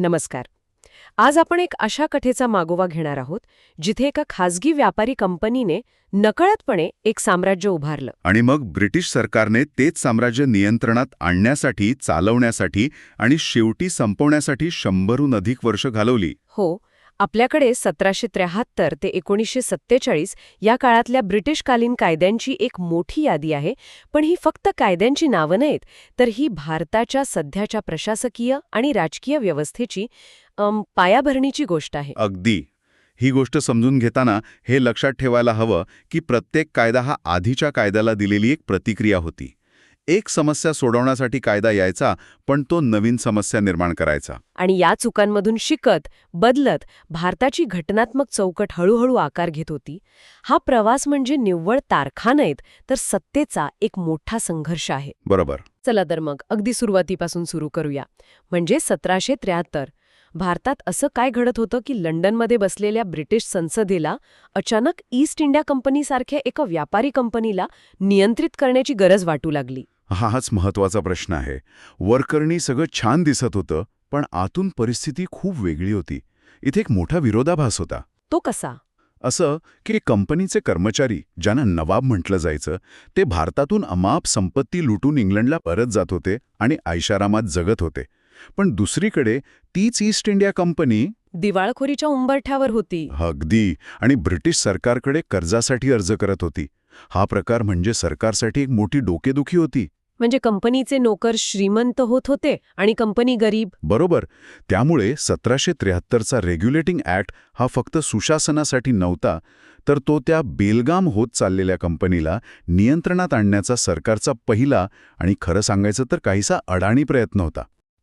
नमस्कार. आज आपण एक अशा कथेचा मागोवा घेणार आहोत जिथे एका खासगी व्यापारी कंपनीने नकळतपणे एक साम्राज्य उभारलं. आणि मग ब्रिटिश सरकारने तेच साम्राज्य नियंत्रणात आणण्यासाठी चालवण्यासाठी आणि शेवटी संपवण्यासाठी शंभरहून अधिक वर्ष घालवली. हो आपल्याकडे सतराशे त्र्याहत्तर ते एकोणीसशे सत्तेचाळीस या काळातल्या ब्रिटिशकालीन कायद्यांची एक मोठी यादी आहे पण ही फक्त कायद्यांची नावं नाहीत तर ही भारताच्या सध्याच्या प्रशासकीय आणि राजकीय व्यवस्थेची पायाभरणीची गोष्ट आहे. अगदी. ही गोष्ट समजून घेताना हे लक्षात ठेवायला हवं की प्रत्येक कायदा हा आधीच्या कायद्याला दिलेली एक प्रतिक्रिया होती. एक समस्या सोडवण्यासाठी कायदा यायचा पण तो नवीन समस्या निर्माण करायचा. आणि या चुकांमधून शिकत बदलत भारताची घटनात्मक चौकट हळूहळू आकार घेत होती. हा प्रवास म्हणजे निव्वळ तारखा नाहीत तर सत्तेचा एक मोठा संघर्ष आहे. बरोबर. चला तर मग अगदी सुरुवातीपासून सुरू करूया. म्हणजे सतराशे त्र्याहत्तर. भारतात असं काय घडत होतं की लंडनमध्ये बसलेल्या ब्रिटिश संसदेला अचानक ईस्ट इंडिया कंपनीसारख्या एका व्यापारी कंपनीला नियंत्रित करण्याची गरज वाटू लागली. हा हाच महत्त्वाचा प्रश्न आहे. वरकरणी सगळं छान दिसत होतं पण आतून परिस्थिती खूप वेगळी होती. इथे एक मोठा विरोधाभास होता. तो कसा? असं की कंपनीचे कर्मचारी ज्यांना नवाब म्हटलं जायचं ते भारतातून अमाप संपत्ती लुटून इंग्लंडला परत जात होते आणि ऐशारामात जगत होते. पण दुसरीकडे तीच ईस्ट इंडिया कंपनी दिवाळखोरीच्या उंबरठ्यावर होती. अगदी. आणि ब्रिटिश सरकारकडे कर्जासाठी अर्ज करत होती. हा प्रकार म्हणजे सरकारसाठी एक मोठी डोकेदुखी होती. म्हणजे कंपनीचे नोकर श्रीमंत होत होते आणि कंपनी गरीब. बरोबर. त्यामुळे सतराशे त्र्याहत्तरचा रेग्युलेटिंग ॲक्ट हा फक्त सुशासनासाठी नव्हता तर तो त्या बेलगाम होत चाललेल्या कंपनीला नियंत्रणात आणण्याचा सरकारचा पहिला आणि खरं सांगायचं तर काहीसा अडाणी प्रयत्न होता.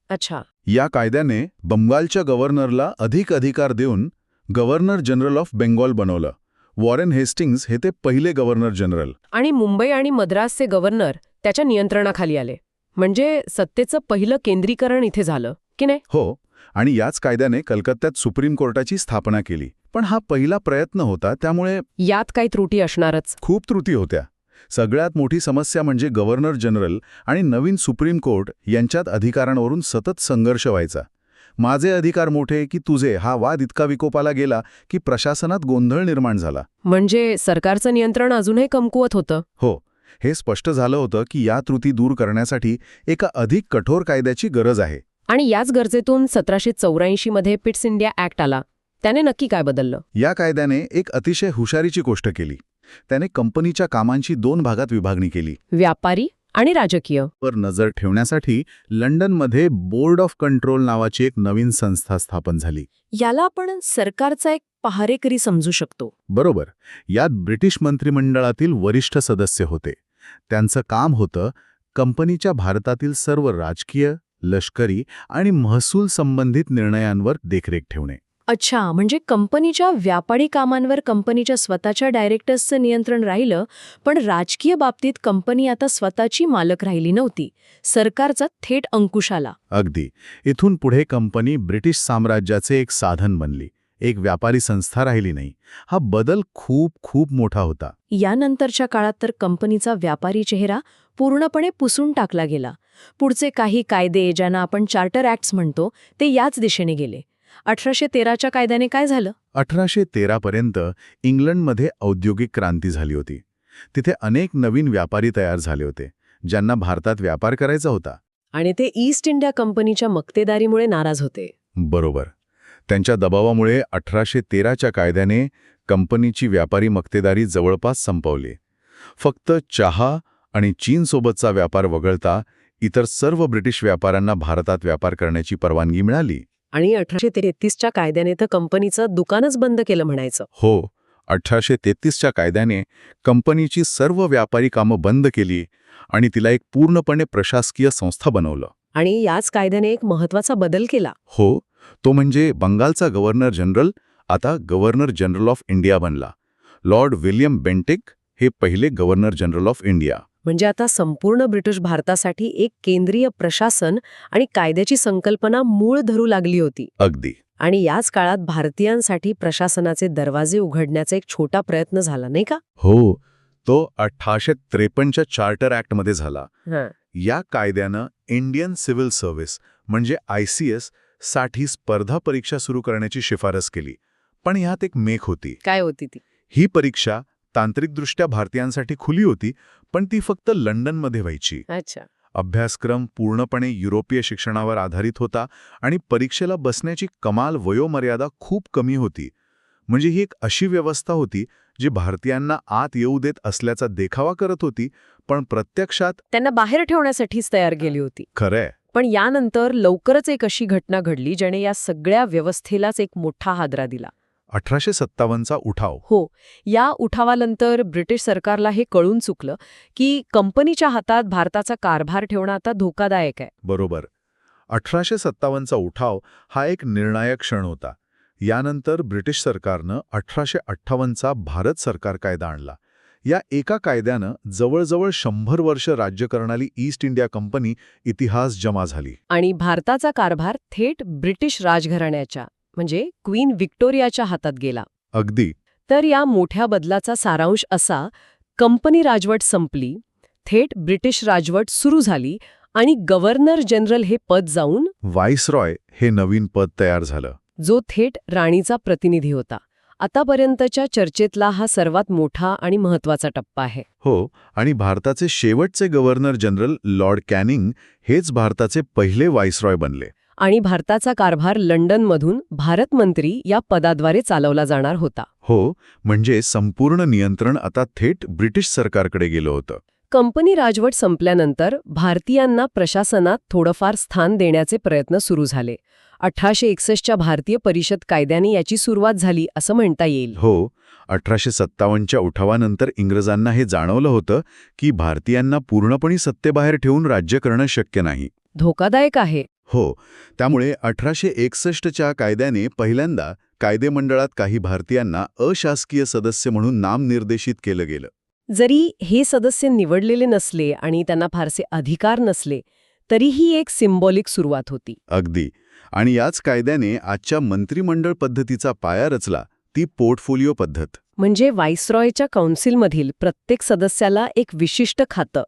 अच्छा. या कायद्याने बंगालच्या गव्हर्नरला अधिक अधिकार देऊन गव्हर्नर जनरल ऑफ बेंगॉल बनवलं. वॉरेन हेस्टिंग्स हे ते पहिले गव्हर्नर जनरल. आणि मुंबई आणि मद्रासचे गव्हर्नर त्याच्या नियंत्रणाखाली आले. म्हणजे सत्तेचं पहिलं केंद्रीकरण इथे झालं की नाही? हो आणि याच कायद्याने कलकत्त्यात सुप्रीम कोर्टाची स्थापना केली. पण हा पहिला प्रयत्न होता त्यामुळे यात काही त्रुटी असणारच. खूप त्रुटी होत्या. सगळ्यात मोठी समस्या म्हणजे गव्हर्नर जनरल आणि नवीन सुप्रीम कोर्ट यांच्यात अधिकारांवरून सतत संघर्ष व्हायचा. माझे अधिकार मोठे की तुझे हा वाद इतका विकोपाला गेला की प्रशासनात गोंधळ निर्माण झाला. म्हणजे सरकारचं नियंत्रण अजूनही कमकुवत होतं? हो. हे स्पष्ट झालं होतं की या त्रुटी दूर करण्यासाठी एका अधिक कठोर कायद्याची गरज आहे. आणि याच गरजेतून सतराशे चौऱ्याऐंशी मध्ये पिट्स इंडिया ऍक्ट आला. त्याने नक्की काय बदललं? या कायद्याने एक अतिशय हुशारीची गोष्ट केली. त्याने कंपनीच्या कामांची दोन भागात विभागणी केली. व्यापारी? आणि राजकीय. वर नजर ठेवण्यासाठी लंडनमध्ये बोर्ड ऑफ कंट्रोल नावाची एक नवीन संस्था स्थापन झाली. याला आपण सरकारचा एक पहारेकरी समजू शकतो. बरोबर. यात ब्रिटिश मंत्रिमंडळातील वरिष्ठ सदस्य होते. त्यांचं काम होतं कंपनीच्या भारतातील सर्व राजकीय लष्करी आणि महसूल संबंधित निर्णयांवर देखरेख ठेवणे. अच्छा म्हणजे कंपनीच्या व्यापारी कामांवर कंपनीच्या स्वतःच्या डायरेक्टर्सचं नियंत्रण राहिलं पण राजकीय बाबतीत कंपनी आता स्वतःची मालक राहिली नव्हती. सरकारचा थेट अंकुश आला. अगदी. इथून पुढे कंपनी ब्रिटिश साम्राज्याचे एक साधन बनली. एक व्यापारी संस्था राहिली नाही. हा बदल खूप खूप मोठा होता. यानंतरच्या काळात तर कंपनीचा व्यापारी चेहरा पूर्णपणे पुसून टाकला गेला. पुढचे काही कायदे ज्यांना आपण चार्टर ॲक्ट्स म्हणतो ते याच दिशेने गेले. अठराशे तेराच्या कायद्याने काय झालं? अठराशे तेरापर्यंत इंग्लंडमध्ये औद्योगिक क्रांती झाली होती. तिथे अनेक नवीन व्यापारी तयार झाले होते ज्यांना भारतात व्यापार करायचा होता. आणि ते ईस्ट इंडिया कंपनीच्या मक्तेदारीमुळे नाराज होते. बरोबर. त्यांच्या दबावामुळे अठराशे तेराच्या कायद्याने कंपनीची व्यापारी मक्तेदारी जवळपास संपवली. फक्त चहा आणि चीनसोबतचा व्यापार वगळता इतर सर्व ब्रिटिश व्यापाऱ्यांना भारतात व्यापार करण्याची परवानगी मिळाली. आणि अठराशे तेहतीसच्या कायद्याने तर कंपनीचं दुकानच बंद केलं म्हणायचं. हो अठराशे तेहतीसच्या कायद्याने कंपनीची सर्व व्यापारी कामं बंद केली आणि तिला एक पूर्णपणे प्रशासकीय संस्था बनवलं. आणि याच कायद्याने एक महत्त्वाचा बदल केला. हो तो म्हणजे बंगालचा गव्हर्नर जनरल आता गव्हर्नर जनरल ऑफ इंडिया बनला. लॉर्ड विल्यम बेंटिक हे पहिले गव्हर्नर जनरल ऑफ इंडिया. म्हणजे आता संपूर्ण ब्रिटिश भारतासाठी एक केंद्रीय प्रशासन आणि कायद्याची संकल्पना मूळ धरू लागली होती. अगदी. आणि याच काळात भारतीयांसाठी प्रशासनाचे दरवाजे उघडण्याचा एक छोटा प्रयत्न झाला नाही का? हो तो अठराशे त्रेपन्नच्या चार्टर ॲक्टमध्ये झाला. या कायद्यानं इंडियन सिव्हिल सर्व्हिस म्हणजे आय सी एससाठी स्पर्धा परीक्षा सुरू करण्याची शिफारस केली. पण ह्यात एक मेख होती. काय होती ती? ही परीक्षा तांत्रिकदृष्ट्या भारतीयांसाठी खुली होती पण ती फक्त लंडनमध्ये व्हायची. अभ्यासक्रम पूर्णपणे युरोपीय शिक्षणावर आधारित होता आणि परीक्षेला बसण्याची कमाल वयोमर्यादा खूप कमी होती. म्हणजे ही एक अशी व्यवस्था होती जी भारतीयांना आत येऊ देत असल्याचा देखावा करत होती पण प्रत्यक्षात त्यांना बाहेर ठेवण्यासाठीच तयार केली होती. खरंय. पण यानंतर लवकरच एक अशी घटना घडली ज्याने या सगळ्या व्यवस्थेलाच एक मोठा हादरा दिला. अठराशे सत्तावन्नचा उठाव. हो या उठावानंतर ब्रिटिश सरकारला हे कळून चुकलं की कंपनीच्या हातात भारताचा कारभार ठेवणं आता धोकादायक आहे. बरोबर. अठराशे सत्तावन्नचा उठाव हा एक निर्णायक क्षण होता. यानंतर ब्रिटिश सरकारनं अठराशे अठ्ठावन्नचा भारत सरकार कायदा आणला. या एका कायद्यानं जवळजवळ शंभर वर्ष राज्य करणारी ईस्ट इंडिया कंपनी इतिहास जमा झाली. आणि भारताचा कारभार थेट ब्रिटिश राजघराण्याच्या. म्हणजे क्वीन व्हिक्टोरियाच्या हातात गेला. अगदी. तर या मोठ्या बदलाचा सारांश असा कंपनी राजवट संपली थेट ब्रिटिश राजवट सुरू झाली आणि गव्हर्नर जनरल हे पद जाऊन व्हाईसरॉय हे नवीन पद तयार झालं. जो थेट राणीचा प्रतिनिधी होता. आतापर्यंतच्या चर्चेतला हा सर्वात मोठा आणि महत्त्वाचा टप्पा आहे. हो आणि भारताचे शेवटचे गव्हर्नर जनरल लॉर्ड कॅनिंग हेच भारताचे पहिले व्हाईसरॉय बनले. आणि भारताचा कारभार लंडनमधून भारत मंत्री या पदाद्वारे चालवला जाणार होता. हो म्हणजे संपूर्ण नियंत्रण आता थेट ब्रिटिश सरकारकडे गेलं होतं. कंपनी राजवट संपल्यानंतर भारतीयांना प्रशासनात थोडंफार स्थान देण्याचे प्रयत्न सुरू झाले. अठराशे एकसष्टच्या भारतीय परिषद कायद्याने याची सुरुवात झाली असं म्हणता येईल. हो अठराशे सत्तावन्नच्या उठावानंतर इंग्रजांना हे जाणवलं होतं की भारतीयांना पूर्णपणे सत्तेबाहेर ठेवून राज्य करणं शक्य नाही. धोकादायक आहे. हो त्यामुळे अठराशे एकसष्टच्या कायद्याने पहिल्यांदा कायदेमंडळात काही भारतीयांना अशासकीय सदस्य म्हणून नामनिर्देशित केलं गेलं. जरी हे सदस्य निवडलेले नसले आणि त्यांना फारसे अधिकार नसले तरीही एक सिम्बॉलिक सुरुवात होती. अगदी. आणि याच कायद्याने आजच्या मंत्रिमंडळ पद्धतीचा पाया रचला ती पोर्टफोलिओ पद्धत. म्हणजे व्हाईसरॉयच्या काउन्सिलमधील प्रत्येक सदस्याला एक विशिष्ट खातं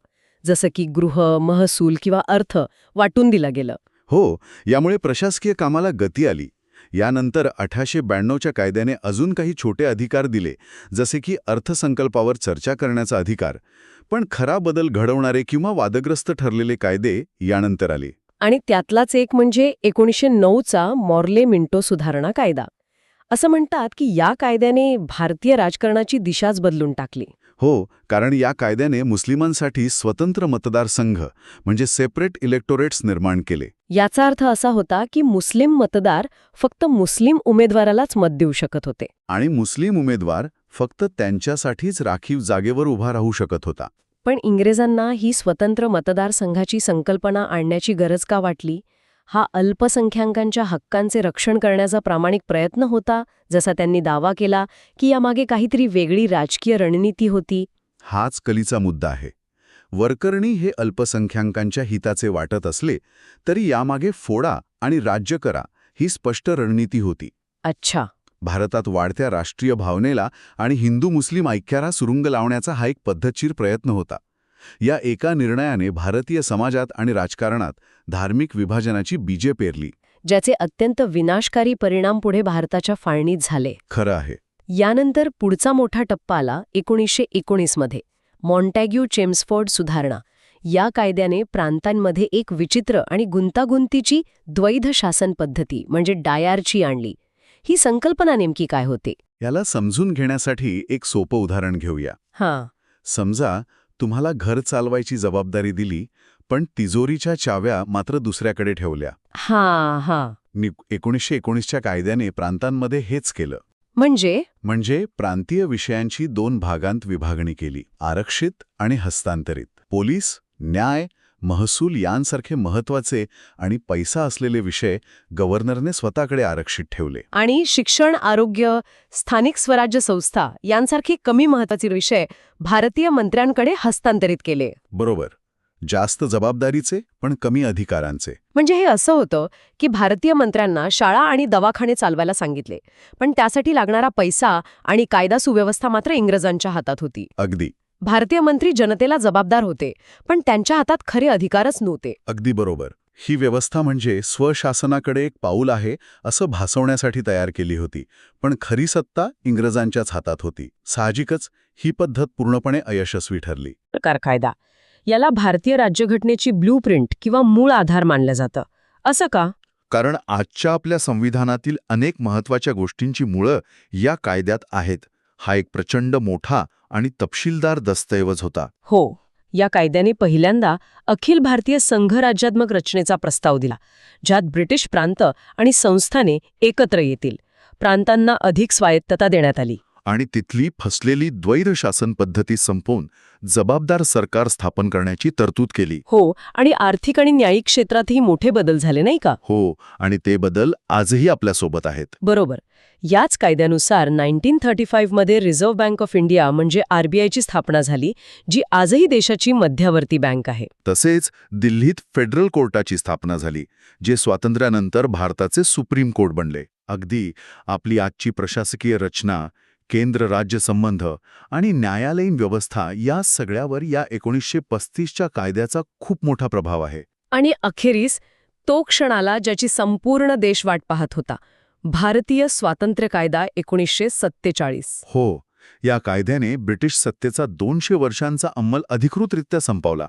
जसं की गृह महसूल किंवा अर्थ वाटून दिलं गेलं. हो यामुळे प्रशासकीय कामाला गती आली. यानंतर अठराशे ब्याण्णवच्या कायद्याने अजून काही छोटे अधिकार दिले जसे की अर्थसंकल्पावर चर्चा करण्याचा अधिकार. पण खरा बदल घडवणारे किंवा वादग्रस्त ठरलेले कायदे यानंतर आले. आणि त्यातलाच एक म्हणजे एकोणीसशे नऊचा मॉर्ले मिंटो सुधारणा कायदा. असं म्हणतात की या कायद्याने भारतीय राजकारणाची दिशाच बदलून टाकली. हो कारण या कायद्याने मुस्लिमांसाठी स्वतंत्र मतदारसंघ म्हणजे सेपरेट इलेक्टोरेट्स निर्माण केले. याचा अर्थ असा होता की मुस्लिम मतदार फक्त मुस्लिम उमेदवारालाच मत देऊ शकत होते. आणि मुस्लिम उमेदवार फक्त त्यांच्यासाठीच राखीव जागेवर उभा राहू शकत होता. पण इंग्रजांना ही स्वतंत्र मतदारसंघाची संकल्पना आणण्याची गरज का वाटली? हा अल्पसंख्याकांच्या हक्कांचे रक्षण करण्याचा प्रामाणिक प्रयत्न होता जसा त्यांनी दावा केला की यामागे काहीतरी वेगळी राजकीय रणनीती होती. हाच कलीचा मुद्दा आहे. वरकरणी हे अल्पसंख्याकांच्या हिताचे वाटत असले तरी यामागे फोडा आणि राज्य करा ही स्पष्ट रणनीती होती. अच्छा. भारतात वाढत्या राष्ट्रीय भावनेला आणि हिंदू मुस्लिम ऐक्याला सुरुंग लावण्याचा हा एक पद्धतशीर प्रयत्न होता. या एका निर्णयाने भारतीय समाजात आणि राजकारणात धार्मिक विभाजनाची बीजे पेरली. ज्याचे अत्यंत विनाशकारी परिणाम पुढे भारताच्या फाळणीत झाले. खरं आहे. यानंतर पुढचा मोठा टप्पा आला एकोणीसशे एकोणीसमध्ये मॉन्टॅग्यू चेम्सफोर्ड सुधारणा. या कायद्याने प्रांतांमध्ये एक विचित्र आणि गुंतागुंतीची द्वैध शासन पद्धती म्हणजे डायारची आणली. ही संकल्पना नेमकी काय होते? याला समजून घेण्यासाठी एक सोपं उदाहरण घेऊया. हां. समजा तुम्हाला घर चालवायची जबाबदारी दिली पण तिजोरीच्या चाव्या मात्र दुसऱ्याकडे ठेवल्या. हां हां. एकोणीसशे एकोणीसच्या कायद्याने प्रांतांमध्ये हेच केलं. म्हणजे? म्हणजे प्रांतीय विषयांची दोन भागांत विभागणी केली आरक्षित आणि हस्तांतरित. पोलीस न्याय महसूल यांसारखे महत्त्वाचे आणि पैसा असलेले विषय गव्हर्नरने स्वतःकडे आरक्षित ठेवले. आणि शिक्षण आरोग्य स्थानिक स्वराज्य संस्था यांसारखे कमी महत्त्वाचे विषय भारतीय मंत्र्यांकडे हस्तांतरित केले. बरोबर. जास्त जबाबदारीचे पण कमी अधिकारांचे. म्हणजे हे असं होतं की भारतीय मंत्र्यांना शाळा आणि दवाखाने चालवायला सांगितले पण त्यासाठी लागणारा पैसा आणि कायदा सुव्यवस्था मात्र इंग्रजांच्या हातात होती. अगदी. भारतीय मंत्री जनतेला जबाबदार होते पण त्यांच्या हातात खरे अधिकारच नव्हते. अगदी बरोबर. ही व्यवस्था म्हणजे स्वशासनाकडे एक पाऊल आहे असं भासवण्यासाठी तयार केली होती. पण खरी सत्ता इंग्रजांच्याच हातात होती. साहजिकच ही पद्धत पूर्णपणे अयशस्वी ठरली. प्रकार कायदा याला भारतीय राज्यघटनेची ब्लूप्रिंट किंवा मूळ आधार मानलं जातं. असं का? कारण आजच्या आपल्या संविधानातील अनेक महत्त्वाच्या गोष्टींची मुळं या कायद्यात आहेत. हा एक प्रचंड मोठा आणि तपशीलदार दस्तऐवज होता. हो या कायद्याने पहिल्यांदा अखिल भारतीय संघ राज्यात्मक रचनेचा प्रस्ताव दिला ज्यात ब्रिटिश प्रांत आणि संस्थाने एकत्र येतील. प्रांतांना अधिक स्वायत्तता देण्यात आली. आणि तिथली फसलेली द्वैध शासन पद्धती संपवून जबाबदार सरकार स्थापन करण्याची तरतूद केली. हो आणि आर्थिक आणि न्यायिक क्षेत्रातही मोठे बदल झाले नाही का? हो आणि ते बदल आजही आपल्यासोबत आहेत. बरोबर. याच कायद्यानुसार नाईन्टीन थर्टी फाईव्हमध्ये रिझर्व्ह बँक ऑफ इंडिया म्हणजे आरबीआयची स्थापना झाली जी आजही देशाची मध्यवर्ती बँक आहे. तसेच दिल्लीत फेडरल कोर्टाची स्थापना झाली जे स्वातंत्र्यानंतर भारताचे सुप्रीम कोर्ट बनले. अगदी आपली आजची प्रशासकीय रचना केंद्र राज्य संबंध आणि न्यायालयीन व्यवस्था या सगळ्यावर या एकोणीसशे पस्तीसच्या कायद्याचा खूप मोठा प्रभाव आहे. आणि अखेरीस तो क्षण आला ज्याची संपूर्ण देश वाट पाहत होता भारतीय स्वातंत्र्य कायदा एकोणीसशे सत्तेचाळीस. हो या कायद्याने ब्रिटिश सत्तेचा दोनशे वर्षांचा अंमल अधिकृतरित्या संपवला.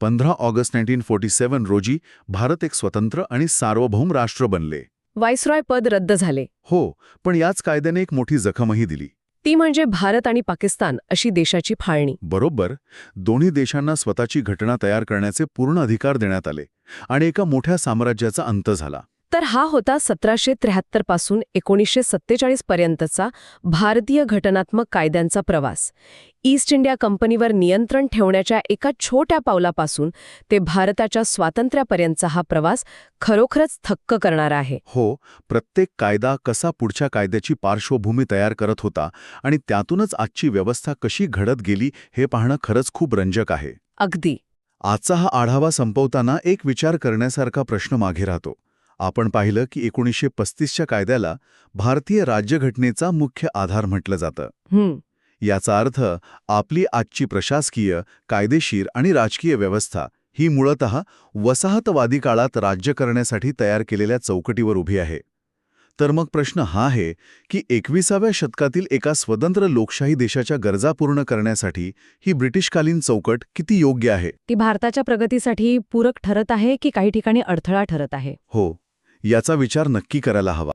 पंधरा ऑगस्ट नाईन्टीन फोर्टी सेव्हन रोजी भारत एक स्वतंत्र आणि सार्वभौम राष्ट्र बनले. व्हायसरॉय पद रद्द झाले. हो पण याच कायद्याने एक मोठी जखमही दिली. ती म्हणजे भारत आणि पाकिस्तान अशी देशाची फाळणी. बरोबर. दोन्ही देशांना स्वतःची घटना तयार करण्याचे पूर्ण अधिकार देण्यात आले आणि एका मोठ्या साम्राज्याचा अंत झाला. तर हा होता सतराशे त्र्याहत्तरपासून एकोणीसशे सत्तेचाळीस पर्यंतचा भारतीय घटनात्मक कायद्यांचा प्रवास. ईस्ट इंडिया कंपनीवर नियंत्रण ठेवण्याच्या एका छोट्या पावलापासून ते भारताच्या स्वातंत्र्यापर्यंतचा हा प्रवास खरोखरच थक्क करणारा आहे. हो प्रत्येक कायदा कसा पुढच्या कायद्याची पार्श्वभूमी तयार करत होता आणि त्यातूनच आजची व्यवस्था कशी घडत गेली हे पाहणं खरंच खूप रंजक आहे. अगदी. आजचा हा आढावा संपवताना एक विचार करण्यासारखा प्रश्न मागे राहतो. आपण पाहिलं की एकोणीसशे पस्तीसच्या कायद्याला भारतीय राज्यघटनेचा मुख्य आधार म्हटलं जातं. याचा अर्थ आपली आजची प्रशासकीय कायदेशीर आणि राजकीय व्यवस्था ही मूळतः वसाहतवादी काळात राज्य करण्यासाठी तयार केलेल्या चौकटीवर उभी आहे. तर मग प्रश्न हा आहे की एकविसाव्या शतकातील एका स्वतंत्र लोकशाही देशाच्या गरजा पूर्ण करण्यासाठी ही ब्रिटिशकालीन चौकट किती योग्य आहे? ती भारताच्या प्रगतीसाठी पूरक ठरत आहे की काही ठिकाणी अडथळा ठरत आहे? हो. याचा विचार नक्की करायला हवा.